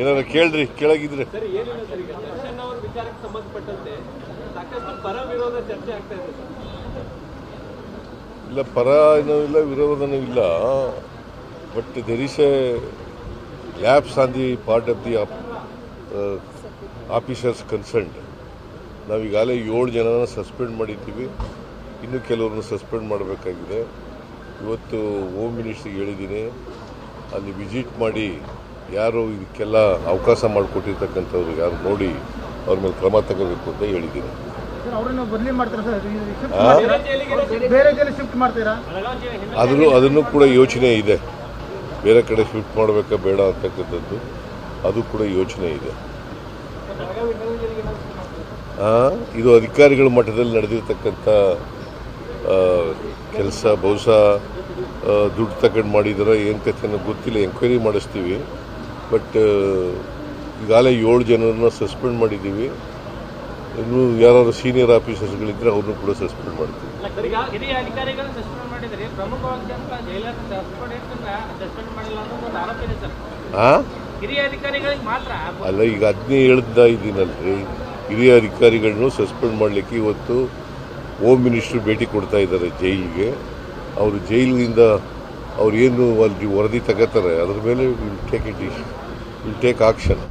ಏನಾರ ಕೇಳ್ರಿ ಕೆಳಗಿದ್ರೆ. ಇಲ್ಲ ಪರ ಏನೂ ಇಲ್ಲ ವಿರೋಧನೂ ಇಲ್ಲ. But there is a lapse on the part of the officers concerned ನಾವೀಗಾಗಲೇ ಏಳು ಜನನ ಸಸ್ಪೆಂಡ್ ಮಾಡಿದ್ದೀವಿ. ಇನ್ನೂ ಕೆಲವ್ರನ್ನ ಸಸ್ಪೆಂಡ್ ಮಾಡಬೇಕಾಗಿದೆ. ಇವತ್ತು ಹೋಮ್ ಮಿನಿಸ್ಟ್ರಿಗೆ ಹೇಳಿದ್ದೀನಿ. ಅಲ್ಲಿ ವಿಸಿಟ್ ಮಾಡಿ ಯಾರು ಇದಕ್ಕೆಲ್ಲ ಅವಕಾಶ ಮಾಡಿಕೊಟ್ಟಿರ್ತಕ್ಕಂಥವ್ರು ಯಾರು ನೋಡಿ ಅವ್ರ ಮೇಲೆ ಕ್ರಮ ತಗೋಬೇಕು ಅಂತ ಹೇಳಿದ್ದೀನಿ. ಅದನ್ನು ಅದನ್ನು ಕೂಡ ಯೋಚನೆ ಇದೆ. ಬೇರೆ ಕಡೆ ಶಿಫ್ಟ್ ಮಾಡಬೇಕಾ ಬೇಡ ಅಂತಕ್ಕಂಥದ್ದು ಅದು ಕೂಡ ಯೋಚನೆ ಇದೆ. ಇದು ಅಧಿಕಾರಿಗಳ ಮಟ್ಟದಲ್ಲಿ ನಡೆದಿರ್ತಕ್ಕಂಥ ಕೆಲಸ ಬಹುಶಃ ದುಡ್ಡು ತಗೊಂಡು ಮಾಡಿದಾರ ಏನು ಕಥೆ ಗೊತ್ತಿಲ್ಲ. ಎಂಕ್ವೈರಿ ಮಾಡಿಸ್ತೀವಿ. ಬಟ್ ಈಗಾಗಲೇ ಏಳು ಜನರನ್ನ ಸಸ್ಪೆಂಡ್ ಮಾಡಿದ್ದೀವಿ. ಇನ್ನು ಯಾರಾದ್ರು ಸೀನಿಯರ್ ಆಫೀಸರ್ಸ್ಗಳಿದ್ರೆ ಅವ್ರನ್ನೂ ಕೂಡ ಸಸ್ಪೆಂಡ್ ಮಾಡ್ತೀವಿ. ಅಲ್ಲ ಈಗ ಅದನ್ನೇ ಹೇಳ್ತಾ ಇದ್ದೀನಲ್ರಿ. ಹಿರಿಯ ಅಧಿಕಾರಿಗಳನ್ನು ಸಸ್ಪೆಂಡ್ ಮಾಡಲಿಕ್ಕೆ ಇವತ್ತು ಹೋಮ್ ಮಿನಿಸ್ಟ್ರು ಭೇಟಿ ಕೊಡ್ತಾ ಇದ್ದಾರೆ ಜೈಲಿಗೆ. ಅವರು ಜೈಲಿನಿಂದ ಅವ್ರು ಏನು ಅಲ್ಲಿ ವರದಿ ತಗೋತಾರೆ ಅದ್ರ ಮೇಲೆ will take it will take action